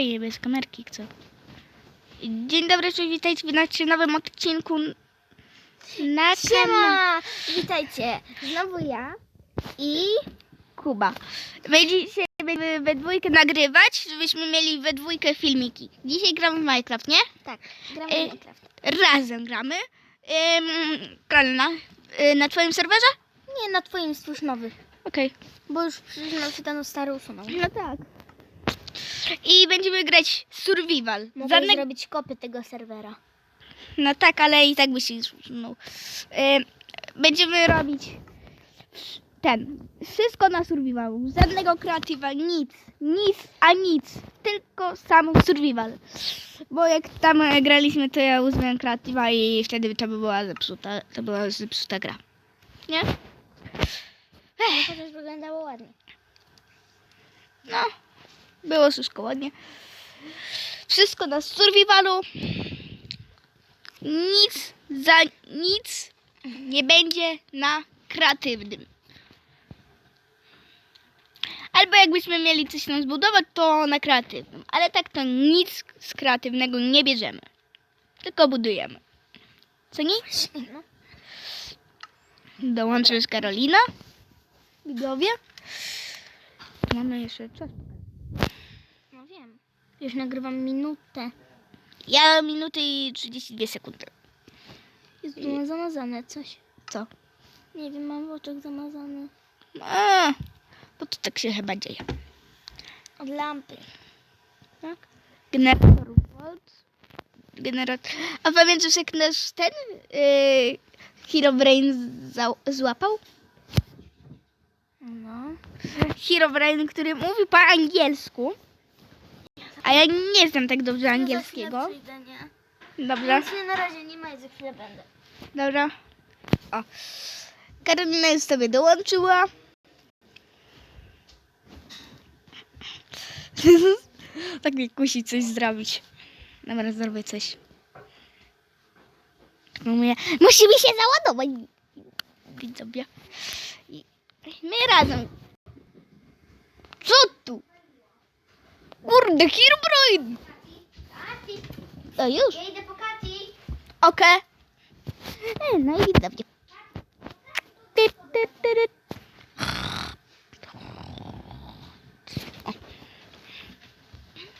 Ej, bez kamerki co? Dzień dobry, cześć, witajcie w naszym nowym odcinku na Siema! Witajcie! Znowu ja i Kuba. Będziecie będziemy we dwójkę nagrywać, żebyśmy mieli we dwójkę filmiki. Dzisiaj gramy w Minecraft, nie? tak, gramy Ej. w Minecraft. Razem gramy. Ym, Kalna, y, na twoim serwerze? Nie na twoim stwórz nowy, Okej. bo już przecież nam się ten stary usunął. No tak. I będziemy grać survival. Mogę Żadne- zrobić kopy tego serwera. No tak, ale i tak by się usunął. Ym, Będziemy robić ten. Wszystko na survival. Żadnego kreatywa, nic. Nic, a nic. Tylko sam survival. Bo jak tam graliśmy, to ja uznałem kreatywa i wtedy to by była zepsuta, to była zepsuta gra. Nie? No, chociaż wyglądało ładnie. No, było wszystko ładnie. Wszystko na survivalu. Nic za nic nie będzie na kreatywnym. Albo jakbyśmy mieli coś nam zbudować, to na kreatywnym. Ale tak to nic z kreatywnego nie bierzemy. Tylko budujemy. Co nie? Dołączy z Karolina. Widzowie. Mamy jeszcze czas. Wiem. Już nagrywam minutę. Ja minuty i 32 sekundy. Jest tu zamazane coś. Co? Nie wiem, mam w oczach zamazane. A, bo to tak się chyba dzieje. Od lampy. Tak? Generator volt. Generator. A pamiętasz jak nasz ten yy, Hero Brain złapał? No. Hero Brain, który mówi po angielsku. A ja nie znam tak dobrze angielskiego. Dobra, Więc na razie nie ma za chwilę będę. dobra. O. Karolina już sobie dołączyła. tak mnie kusi coś zrobić. Dobra, zrobię coś. No mówię, musimy się załadować. Widzowie. My razem. Co tu? Kurde, Herobrine! To już. Ja idę po Kati. Okej. E, No i widzowie. Ty, ty, ty, ty.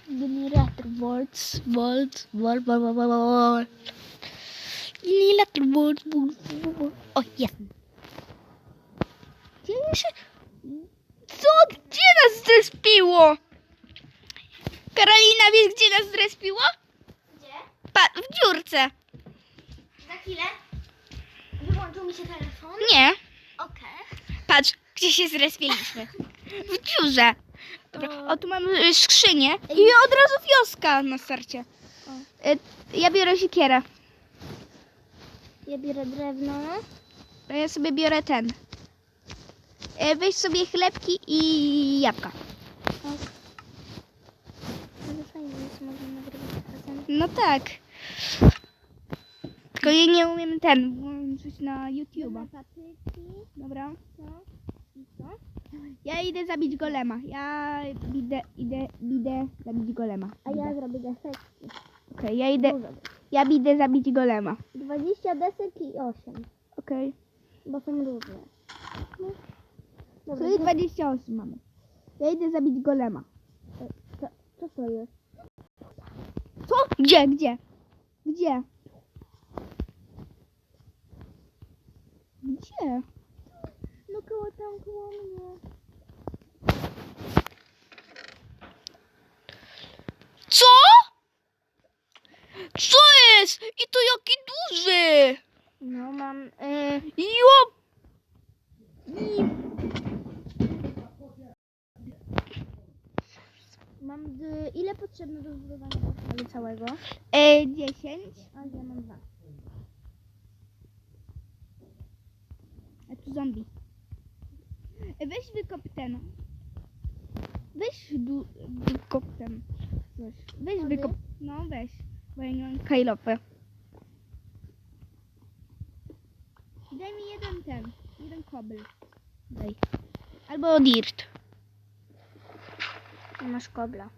Generator volts, volts, volt, volt, volt, volt, volt. Generator volts, volt, volt, volt. O, jest. Gdzie się... Co? Gdzie nas zrespiło? Karolina, wiesz gdzie nas zrespiło? Gdzie? Pa w dziurce. Za chwilę. Wyłączył mi się telefon. Nie. Okej. Patrz, gdzie się zrespiliśmy. W dziurze. Dobra, o tu mamy y, skrzynię i od razu wioska na starcie. Y, Ja biorę siekierę. Ja biorę drewno. A Ja sobie biorę ten. Y, Weź sobie chlebki i jabłka. Ale fajnie jest, można nagrywać razem. No tak. Tylko ja nie umiem ten włączyć na YouTube'a. Dobra. Co? I co? Ja idę zabić golema. Ja idę, idę, idę zabić golema. A ja zrobię deseczki. Okej, ja idę, Dużo. ja idę zabić golema. 20 desek i 8. Okej. Bo są różne. Dobra, Czyli 28 mamy. Ja idę zabić golema. co, co to jest? Co? Gdzie, gdzie? Gdzie? Gdzie? No koło tam, koło mnie. Co? Co jest? I to jaki duży! No mam... Y, Jo! Mam y, ile potrzebne do zbudowania portalu całego? E, 10. A ja mam dwa. A tu zombie. E, weź wykop ten. Weź du- wykop ten. Weź Wody? wykop. No weź. Bo ja nie mam kajlopy. Daj mi jeden ten. Jeden kobyl. Daj. Albo dirt. Nie masz kobla.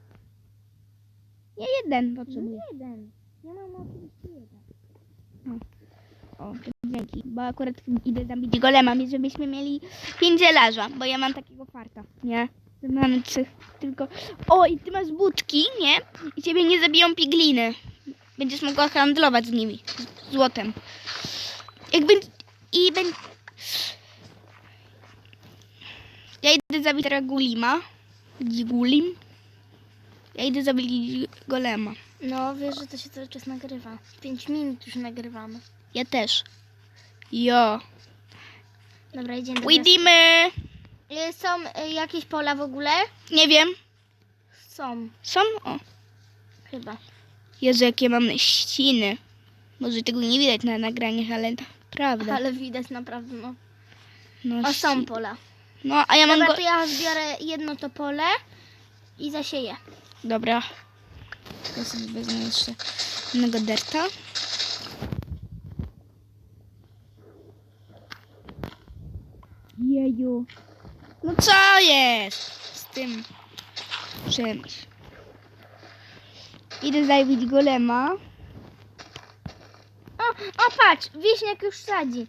Ja jeden potrzebuję. Jeden. Ja mam oczywiście jeden. O, to dzięki, bo akurat idę zabić golema, żebyśmy mieli pięć żelaza, bo ja mam takiego farta, nie? Mamy trzech tylko... O, i ty masz budki, nie? I ciebie nie zabiją pigliny. Będziesz mogła handlować z nimi, z złotem. Jakby... I będzie... Ja idę zabić teraz Gulima. Gdzie Gulim? Ja idę zabić golema. No, wiesz, że to się cały czas nagrywa. 5 minut już nagrywamy. Ja też. Jo. Dobra, idziemy do Widzimy. Y, Są y, jakieś pola w ogóle? Nie wiem. Są, Są? O. chyba. Jezu, jakie mam ściny. Może tego nie widać na nagraniach, ale prawda. Ale widać naprawdę, no. No, O, są ści- pola. No, a ja mam Dobra, go... to ja zbiorę jedno to pole i zasieję. Dobra. Ja sobie wezmę jeszcze jednego derta. Jeju. No co jest z tym czymś? Idę zabić golema. O, o patrz, wieśniak już sadzi.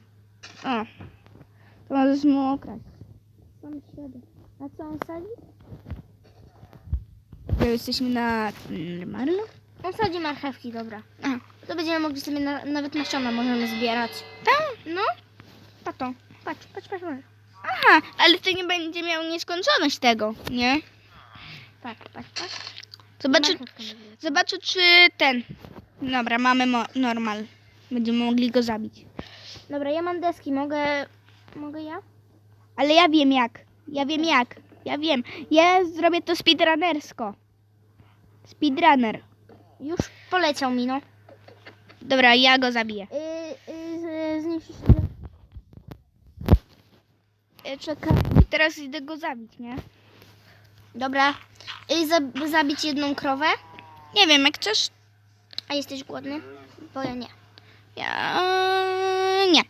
O, to możesz mu okraść. Sam środę. A co on sadzi? To jesteśmy na normalno? On sadzi marchewki, dobra. A, To będziemy mogli sobie na, nawet nasiona możemy zbierać. tak? No, Tato. patrz, patrz, patrz. patrz. Aha, ale to nie będzie miał nieskończoność tego, nie? Patrz, patrz, patrz. Zobaczy, zobaczy czy ten... Dobra, mamy mo- normal. Będziemy mogli go zabić. Dobra, ja mam deski, mogę... Mogę ja? Ale ja wiem jak. Ja wiem jak. Ja wiem. Ja zrobię to speedrunnersko. Speedrunner. Już poleciał mi, no. Dobra, ja go zabiję. Yy, yy, zniszczysz sobie. E, Czekaj. Teraz idę go zabić, nie? Dobra. Yy, za, zabić jedną krowę. Nie wiem, jak chcesz. A jesteś głodny? Bo ja nie. Ja... Nie.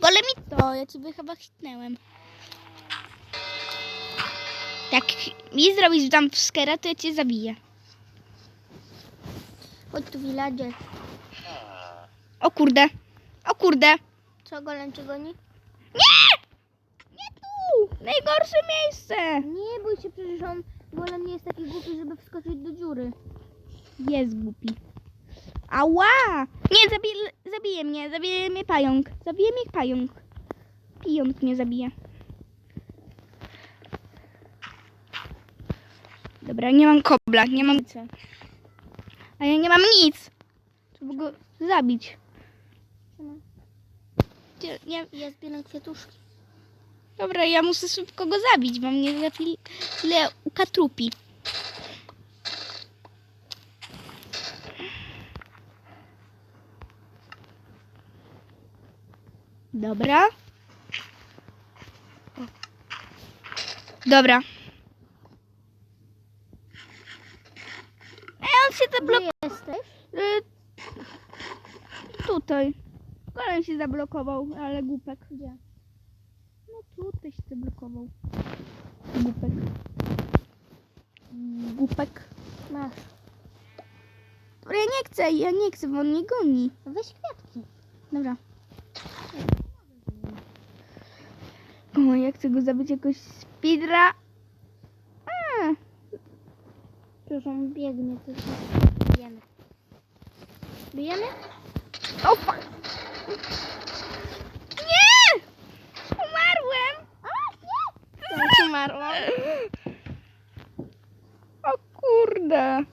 Wolę mi to. Ja ciebie chyba hitnęłem. Jak mi zrobisz jumpscare'a, to ja cię zabiję. Chodź tu, villager. O kurde. O kurde. Co golem cię goni? Nie! Nie tu! Najgorsze miejsce. Nie bój się, przecież on golem nie jest taki głupi, żeby wskoczyć do dziury. Jest głupi. Ała! Nie, zabije, zabije mnie. Zabije mnie pająk. Zabije mnie pająk. Pająk mnie zabije. Dobra, nie mam kobla, nie mam... A ja nie mam nic. Trzeba go zabić. Gdzie- Nie, Ja zbieram kwiatuszki. Dobra, ja muszę szybko go zabić, bo mnie za chwilę ukatrupi. Dobra. Dobra. Ej, on się zablokował. Gdzie jesteś? Y, tutaj. Kolem się zablokował, ale głupek. Gdzie? No tutaj się zablokował. Głupek. Głupek. Masz. Dobra, ja nie chcę, ja nie chcę, bo on mnie goni. Weź kwiatki. Dobra. O, ja chcę go zabić jakoś speedra. A, on biegnie. To się bijemy. Bijemy? o, fuck. Nie! Umarłem! Ja się umarłam. O kurde.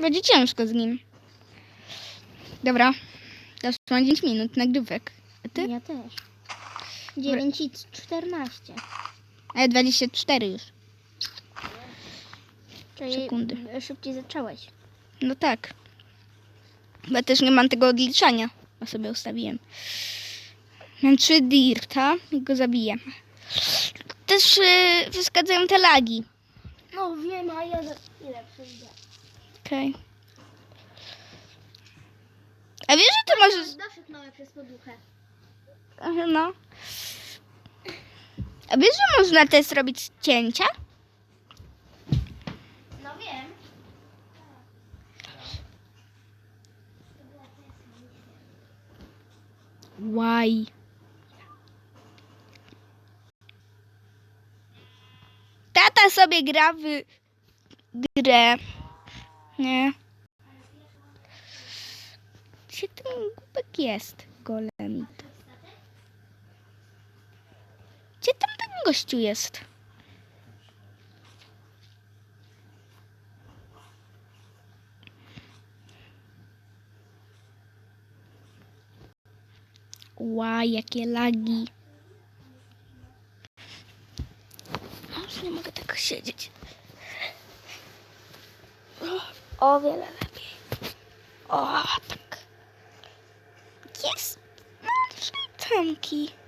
Będzie ciężko z nim. Dobra. Teraz mam 10 minut nagrywek. A ty? Ja też. 9 i 14. A ja 24 już. Czyli Sekundy. szybciej zacząłeś. No tak. Bo ja też nie mam tego odliczania. Bo sobie ustawiłem. Mam 3 dirta i go zabiję. Też yy, przeszkadzają te lagi. No wiem, a ja za ile przyjdę. Okej. A wiesz, że ty możesz... Daszek mały przez poduchę. No. A wiesz, że można też zrobić cięcia? No wiem. Why? Tata sobie gra w grę. Nie. Gdzie ten głupek jest, golem? Gościu jest? Ła, jakie lagi. No, Już nie mogę tak siedzieć. O, wiele lepiej. O, tak. Jest. No, szajtanki.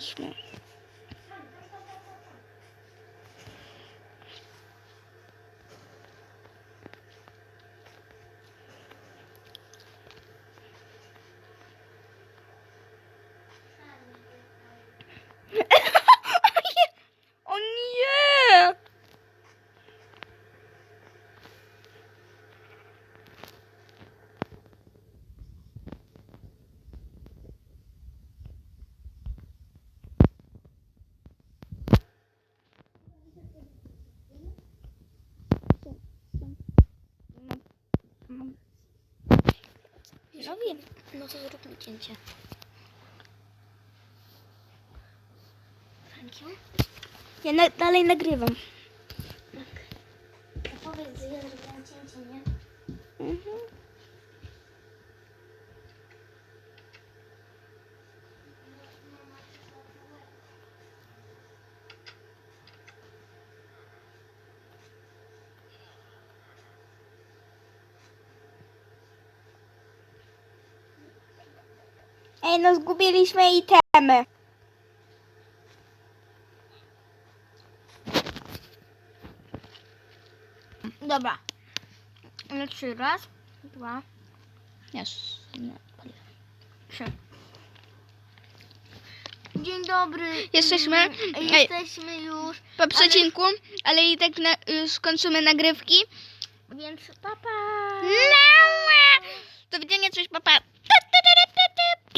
değişmiyor. Wiem. No to zróbmy cięcie. Frankiem? Ja na, dalej nagrywam. Tak. Powiedz, że ja zrobiłam cięcie, nie? Mhm. Ej, no zgubiliśmy itemy. Dobra. Lecz raz, dwa. Nie. trzy. Dzień dobry. Jesteśmy- Mm. Jesteśmy już, Po przecinku, ale i tak na, już kończymy nagrywki. więc papa. No! Do widzenia, coś papa.